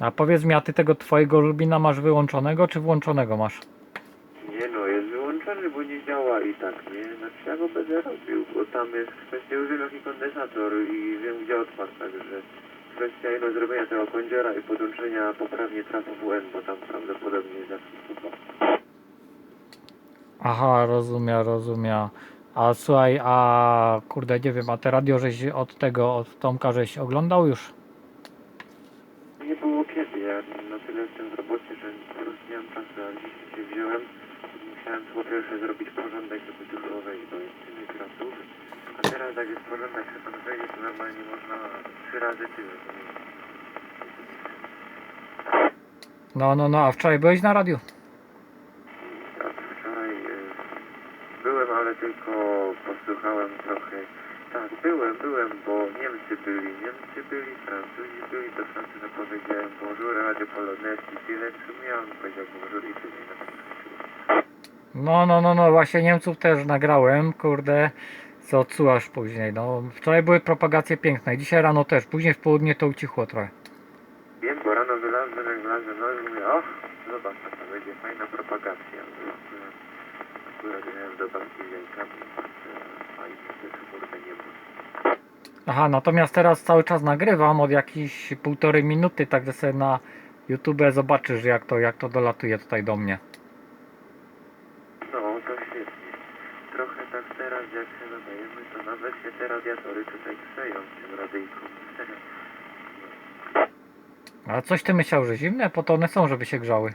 A powiedz mi, a ty tego twojego Rubina masz wyłączonego, czy włączonego masz? Nie no, jest wyłączony, bo nie działa i tak, nie? Znaczy ja go będę robił, bo tam jest kwestia używek i kondensator i wiem gdzie odpadł, także kwestia ino zrobienia tego kądziora i podłączenia poprawnie trafu WN, bo tam prawdopodobnie jest jakiś. Aha, rozumiem, rozumiem. A słuchaj, a kurde, nie wiem, a te radio żeś od tego, od Tomka żeś oglądał już? Nie było kiedy, ja na tyle jestem w robocie, że po prostu nie mam czasu, a dziś się wziąłem. Musiałem po pierwsze zrobić porządek, żeby dużo wejść do innych kratów. A teraz jak jest porządek, że pan wejdzie, to normalnie można trzy razy tyle. No, no, no, a wczoraj byłeś na radiu? Ja wczoraj e, byłem, ale tylko posłuchałem trochę. Tak, byłem, byłem, bo Niemcy byli, Niemcy byli, Francuzi byli, to Francuzi powiedziałem bonjour, Radio Poloneski, tyle co miałem, powiedział bonjour i tyle. No, no, no, no, właśnie Niemców też nagrałem, kurde, co odsłuchasz później, no. Wczoraj były propagacje piękne, dzisiaj rano też, później w południe to ucichło trochę. Wiem, bo rano wylazłem, jak wylazłem, no i mówię, och, zobacz, to będzie fajna propagacja. Aha, natomiast teraz cały czas nagrywam od jakichś półtorej minuty, także sobie na YouTube zobaczysz jak to, jak to dolatuje tutaj do mnie. No, to świetnie. Trochę tak teraz, jak się nadajemy, to nawet się te radiatory tutaj grzeją w tym radyjku. A coś ty myślał, że zimne? Po to one są, żeby się grzały.